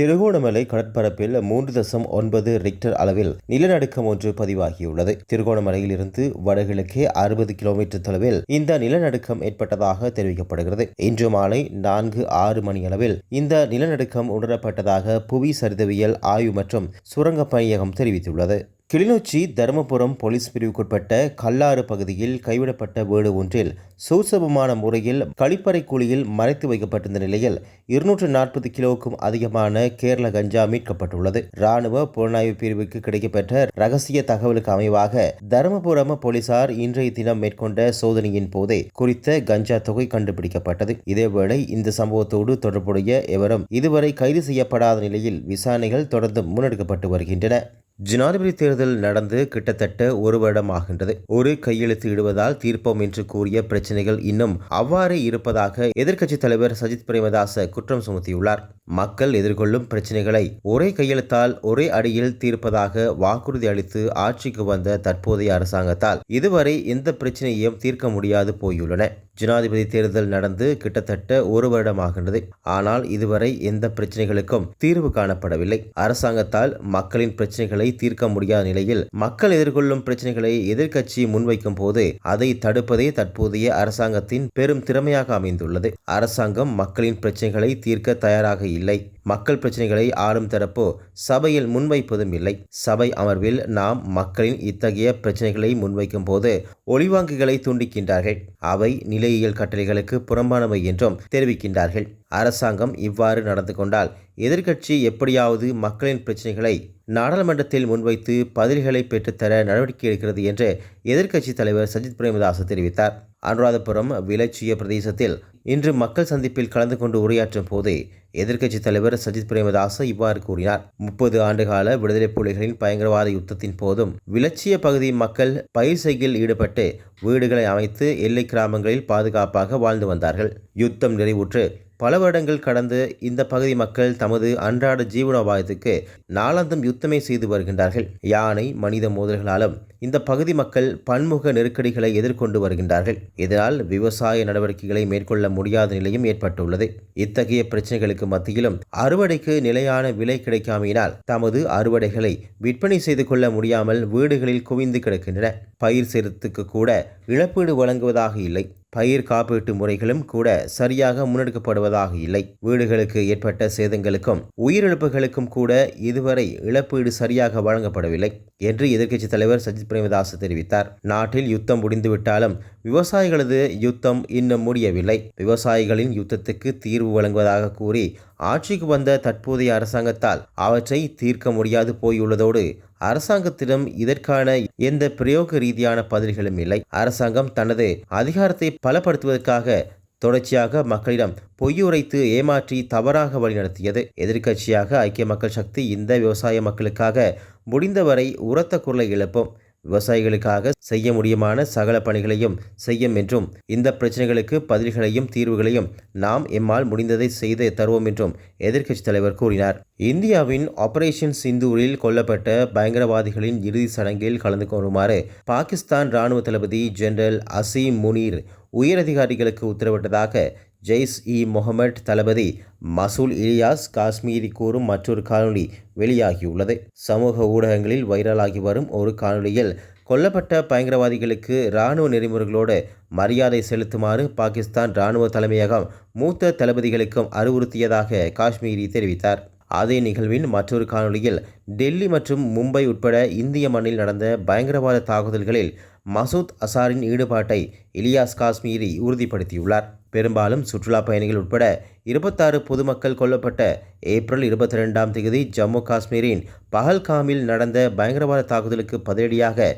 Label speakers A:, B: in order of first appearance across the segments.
A: திருகோணமலை கடற்பரப்பில் மூன்று தசம் ஒன்பது ரிக்டர் அளவில் நிலநடுக்கம் ஒன்று பதிவாகியுள்ளது. திருகோணமலையில் இருந்து வடகிழக்கே அறுபது கிலோமீட்டர் தொலைவில் இந்த நிலநடுக்கம் ஏற்பட்டதாக தெரிவிக்கப்படுகிறது. இன்று மாலை நான்கு ஆறு மணி அளவில் இந்த நிலநடுக்கம் உணரப்பட்டதாக புவி சரிதவியல் ஆய்வு மற்றும் சுரங்கப் பணியகம் தெரிவித்துள்ளது. கிளிநொச்சி தருமபுரம் போலீஸ் பிரிவுக்குட்பட்ட கல்லாறு பகுதியில் கைவிடப்பட்ட வீடு ஒன்றில் சூசபமான முறையில் கழிப்பறை குழியில் மறைத்து வைக்கப்பட்டிருந்த நிலையில் இருநூற்று நாற்பது கிலோவுக்கும் அதிகமான கேரள கஞ்சா மீட்கப்பட்டுள்ளது. ராணுவ புலனாய்வு பிரிவுக்கு கிடைக்கப்பெற்ற ரகசிய தகவலுக்கு அமைவாக தருமபுரம் போலீசார் இன்றைய தினம் மேற்கொண்ட சோதனையின் போதே குறித்த கஞ்சா தொகை கண்டுபிடிக்கப்பட்டது. இதேவேளை இந்த சம்பவத்தோடு தொடர்புடைய எவரும் இதுவரை கைது செய்யப்படாத நிலையில் விசாரணைகள் தொடர்ந்து முன்னெடுக்கப்பட்டு வருகின்றன. ஜனாதிபதி தேர்தல் நடந்து கிட்டத்தட்ட ஒரு வருடம் ஆகின்றது ஒரு கையெழுத்து இடுவதால் தீர்ப்போம் என்று கூறிய பிரச்சனைகள் இன்னும் அவ்வாறே இருப்பதாக எதிர்க்கட்சித் தலைவர் சஜித் பிரேமதாச குற்றம் சுமத்தியுள்ளார். மக்கள் எதிர்கொள்ளும் பிரச்சனைகளை ஒரே கையெழுத்தால் ஒரே அடியில் தீர்ப்பதாக வாக்குறுதி அளித்து ஆட்சிக்கு வந்த தற்போதைய அரசாங்கத்தால் இதுவரை எந்த பிரச்சனையையும் தீர்க்க முடியாது போயுள்ளன. ஜனாதிபதி தேர்தல் நடந்து கிட்டத்தட்ட ஒரு வருடமாகின்றது. ஆனால் இதுவரை எந்த பிரச்சனைகளுக்கும் தீர்வு காணப்படவில்லை. அரசாங்கத்தால் மக்களின் பிரச்சனைகளை தீர்க்க முடியாத நிலையில் மக்கள் எதிர்கொள்ளும் பிரச்சனைகளை எதிர்க்கட்சி முன்வைக்கும் போது அதை தடுப்பதே தற்போதைய அரசாங்கத்தின் பெரும் திறமையாக அமைந்துள்ளது. அரசாங்கம் மக்களின் பிரச்சனைகளை தீர்க்க தயாராக இல்லை. மக்கள் பிரச்சனைகளை ஆளும் தரப்போ சபையில் முன்வைப்பதும் இல்லை. சபை அமர்வில் நாம் மக்களின் இத்தகைய பிரச்சனைகளை முன்வைக்கும் போது ஒளிவாங்குகளை துண்டிக்கின்றார்கள். அவை நிலையியல் கட்டளைகளுக்கு புறம்பானவை என்றும் தெரிவிக்கின்றார்கள். அரசாங்கம் இவ்வாறு நடந்து கொண்டால் எதிர்க்கட்சி எப்படியாவது மக்களின் பிரச்சனைகளை நாடாளுமன்றத்தில் முன்வைத்து பதில்களை பெற்றுத்தர நடவடிக்கை எடுக்கிறது என்று எதிர்க்கட்சித் தலைவர் சஜித் பிரேமதாஸ் தெரிவித்தார். அனுராதபுரம் விலச்சிய பிரதேசத்தில் இன்று மக்கள் சந்திப்பில் கலந்து கொண்டு உரையாற்றும் போதே எதிர்க்கட்சித் தலைவர் சஜித் பிரேமதாச இவ்வாறு கூறினார். முப்பது ஆண்டுகால விடுதலை புலிகளின் பயங்கரவாத யுத்தத்தின் போதும் விளச்சிய பகுதி மக்கள் பயிர் செய்கையில் ஈடுபட்டு வீடுகளை அமைத்து எல்லை கிராமங்களில் பாதுகாப்பாக வாழ்ந்து வந்தார்கள். யுத்தம் நிறைவுற்று பல வருடங்கள் கடந்து இந்த பகுதி மக்கள் தமது அன்றாட ஜீவனோபாயத்துக்கு நாளாந்தம் யுத்தமே செய்து வருகின்றார்கள். யானை மனித மோதல்களாலும் இந்த பகுதி மக்கள் பன்முக நெருக்கடிகளை எதிர்கொண்டு வருகின்றார்கள். இதனால் விவசாய நடவடிக்கைகளை மேற்கொள்ள முடியாத நிலையும் ஏற்பட்டுள்ளது. இத்தகைய பிரச்சனைகளுக்கு மத்தியிலும் அறுவடைக்கு நிலையான விலை கிடைக்காமையினால் தமது அறுவடைகளை விற்பனை செய்து கொள்ள முடியாமல் வீடுகளில் குவிந்து கிடக்கின்றன. பயிர் சேதத்துக்கு கூட இழப்பீடு வழங்குவதாக இல்லை. பயிர் காப்பீட்டு முறைகளும் கூட சரியாக முன்னெடுக்கப்படுவதாக இல்லை. வீடுகளுக்கு ஏற்பட்ட சேதங்களுக்கும் உயிரிழப்புகளுக்கும் கூட இதுவரை இழப்பீடு சரியாக வழங்கப்படவில்லை என்று எதிர்க்கட்சித் தலைவர் சஜித் பிரேமதாஸ் தெரிவித்தார். நாட்டில் யுத்தம் முடிந்துவிட்டாலும் விவசாயிகளது யுத்தம் இன்னும் முடியவில்லை. விவசாயிகளின் யுத்தத்துக்கு தீர்வு வழங்குவதாக கூறி ஆட்சிக்கு வந்த தற்போதைய அரசாங்கத்தால் அவற்றை தீர்க்க முடியாது போயுள்ளதோடு அரசாங்கத்திடம் இதற்கான எந்த பிரயோக ரீதியான பதில்களும் இல்லை. அரசாங்கம் தனது அதிகாரத்தை பலப்படுத்துவதற்காக தொடர்ச்சியாக மக்களிடம் பொய்யுரைத்து ஏமாற்றி தவறாக வழிநடத்தியது. எதிர்க்கட்சியாக ஐக்கிய மக்கள் சக்தி இந்த விவசாய மக்களுக்காக முடிந்தவரை உரத்த குரலை எழுப்பும். விவசாயிகளுக்காக செய்ய முடியுமான சகல பணிகளையும் செய்யும் என்றும் இந்த பிரச்சனைகளுக்கு பதில்களையும் தீர்வுகளையும் நாம் எம்மால் முடிந்ததை செய்து தருவோம் என்றும் எதிர்க்கட்சித் தலைவர் கூறினார். இந்தியாவின் ஆபரேஷன் சிந்தூரில் கொல்லப்பட்ட பயங்கரவாதிகளின் இறுதி சடங்கில் கலந்து கொள்ளுமாறு பாகிஸ்தான் ராணுவ தளபதி ஜெனரல் அசீம் முனீர் உயரதிகாரிகளுக்கு உத்தரவிட்டதாக ஜெய்ஸ் இ முகமட் தளபதி மசூல் இலியாஸ் காஷ்மீரி கூறும் மற்றொரு காணொளி வெளியாகியுள்ளது. சமூக ஊடகங்களில் வைரலாகி வரும் ஒரு காணொளியில் கொல்லப்பட்ட பயங்கரவாதிகளுக்கு இராணுவ நெறிமுறைகளோடு மரியாதை செலுத்துமாறு பாகிஸ்தான் இராணுவ தலைமையகம் மூத்த தளபதிகளுக்கும் அறிவுறுத்தியதாக காஷ்மீரி தெரிவித்தார். அதே நிகழ்வின் மற்றொரு காணொளியில் டெல்லி மற்றும் மும்பை உட்பட இந்திய மண்ணில் நடந்த பயங்கரவாத தாக்குதல்களில் மசூத் அசாரின் ஈடுபாட்டை இலியாஸ் காஷ்மீரி உறுதிப்படுத்தியுள்ளார். பெரும்பாலும் சுற்றுலா பயணிகள் உட்பட இருபத்தாறு பொதுமக்கள் கொல்லப்பட்ட ஏப்ரல் இருபத்தி ரெண்டாம் தேதி ஜம்மு காஷ்மீரின் பஹல்காமில் நடந்த பயங்கரவாத தாக்குதலுக்கு பதிலடியாக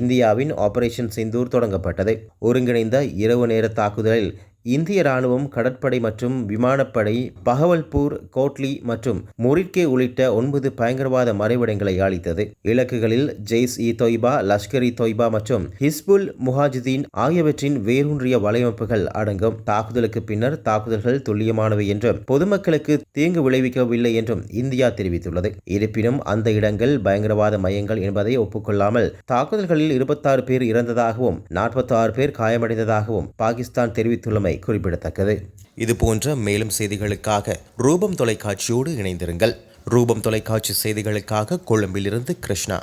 A: இந்தியாவின் ஆபரேஷன் சிந்தூர் தொடங்கப்பட்டது. ஒருங்கிணைந்த இரவு நேர தாக்குதலில் இந்திய ராணுவம் கடற்படை மற்றும் விமானப்படை பகவல்பூர் கோட்லி மற்றும் முரிட்கே உள்ளிட்ட ஒன்பது பயங்கரவாத மறைவிடங்களை அளித்தது. இலக்குகளில் ஜெய்ஸ் இ தொய்பா லஷ்கர் இ தொய்பா மற்றும் ஹிஸ்புல் முஹாஜிதீன் ஆகியவற்றின் வேரூன்றிய வலையமைப்புகள் அடங்கும். தாக்குதலுக்கு பின்னர் தாக்குதல்கள் துல்லியமானவை என்றும் பொதுமக்களுக்கு தீங்கு விளைவிக்கவில்லை என்றும் இந்தியா தெரிவித்துள்ளது. இருப்பினும் அந்த இடங்கள் பயங்கரவாத மையங்கள் என்பதை ஒப்புக்கொள்ளாமல் தாக்குதல்களில் இருபத்தாறு பேர் இறந்ததாகவும் நாற்பத்தாறு பேர் காயமடைந்ததாகவும் பாகிஸ்தான் தெரிவித்துள்ளமை குறிப்பிடத்தக்கது. இதுபோன்ற மேலும் செய்திகளுக்காக ரூபம் தொலைக்காட்சியோடு இணைந்திருங்கள். ரூபம் தொலைக்காட்சி செய்திகளுக்காக கொழும்பிலிருந்து கிருஷ்ணா.